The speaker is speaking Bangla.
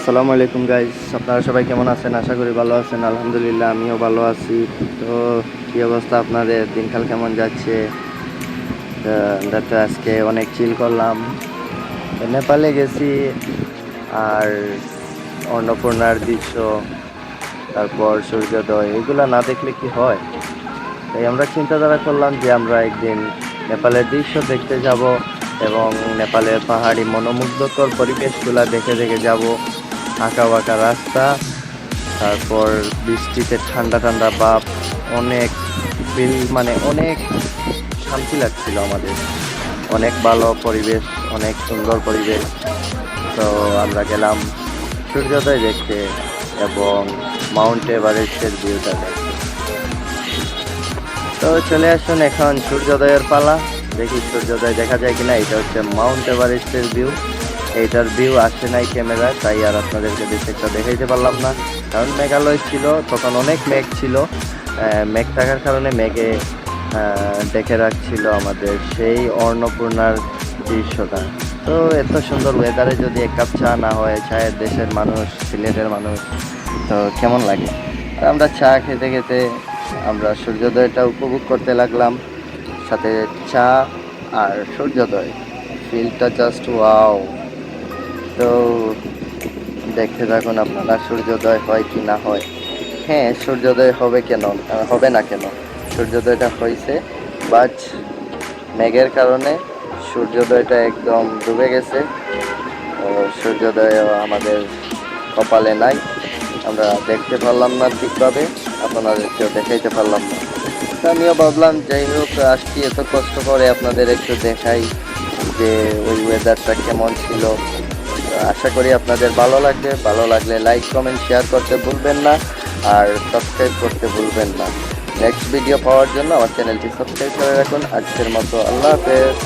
আসসালামু আলাইকুম গাইজ আপনারা সবাই কেমন আছেন? আশা করি ভালো আছেন। আলহামদুলিল্লাহ, আমিও ভালো আছি। তো, কী অবস্থা আপনাদের? দিনকাল কেমন যাচ্ছে? আমরা তো আজকে অনেক চিল করলাম। নেপালে গেছি আর অন্নপূর্ণার দৃশ্য, তারপর সূর্যোদয়, এগুলো না দেখলে কি হয়? তাই আমরা চিন্তাধারা করলাম যে আমরা একদিন নেপালের দৃশ্য দেখতে যাব এবং নেপালের পাহাড়ি মনোমুগ্ধকর পরিবেশগুলো দেখে দেখে যাব। আঁকা বাঁকা রাস্তা, তারপর বৃষ্টিতে ঠান্ডা ঠান্ডা বাপ, অনেক ফিল মানে অনেক শান্তি লাগছিল আমাদের। অনেক ভালো পরিবেশ, অনেক সুন্দর পরিবেশ। তো আমরা গেলাম সূর্যোদয় দেখতে এবং মাউন্ট এভারেস্টের ভিউটা দেখতে। তো চলে আসুন এখন সূর্যোদয়ের পালা। দেখি সূর্যোদয় দেখা যায় কিনা। এটা হচ্ছে মাউন্ট এভারেস্টের ভিউ। এইটার ভিউ আসছে নাই ক্যামেরা তাই আর আপনাদেরকে একটা দেখাইতে পারলাম না। কারণ মেঘালয় ছিল, তখন অনেক মেঘ ছিল। মেঘ থাকার কারণে মেঘে ডেকে রাখছিল আমাদের সেই অন্নপূর্ণার দৃশ্যটা। তো এত সুন্দর ওয়েদারে যদি এক কাপ চা না হয়, চায়ের দেশের মানুষ, সিলেটের মানুষ, তো কেমন লাগে? আমরা চা খেতে খেতে আমরা সূর্যোদয়টা উপভোগ করতে লাগলাম। সাথে চা আর সূর্যোদয়। ফিলটা জাস্ট ওয়াও তো দেখতে থাকুন আপনারা সূর্যোদয় হয় কি না হয়। হ্যাঁ সূর্যোদয় হবে কেন? হবে না কেন? সূর্যোদয়টা হয়েছে বাট মেঘের কারণে সূর্যোদয়টা একদম ডুবে গেছে। সূর্যোদয় আমাদের কপালে নাই। আমরা দেখতে পারলাম না ঠিকভাবে, আপনাদেরকেও দেখাইতে পারলাম না। আমিও ভাবলাম, যাই হোক, আসছি, এত কষ্ট করে আপনাদের একটু দেখাই। যে ওই ওয়েদারটা কেমন ছিল। আশা করি আপনাদের ভালো লাগবে। ভালো লাগলে লাইক কমেন্ট শেয়ার করতে ভুলবেন না আর সাবস্ক্রাইব করতে ভুলবেন না। নেক্সট ভিডিও পাওয়ার জন্য আমার চ্যানেলটি সাবস্ক্রাইব করে রাখুন। আজকের মতো আল্লাহ হাফেজ।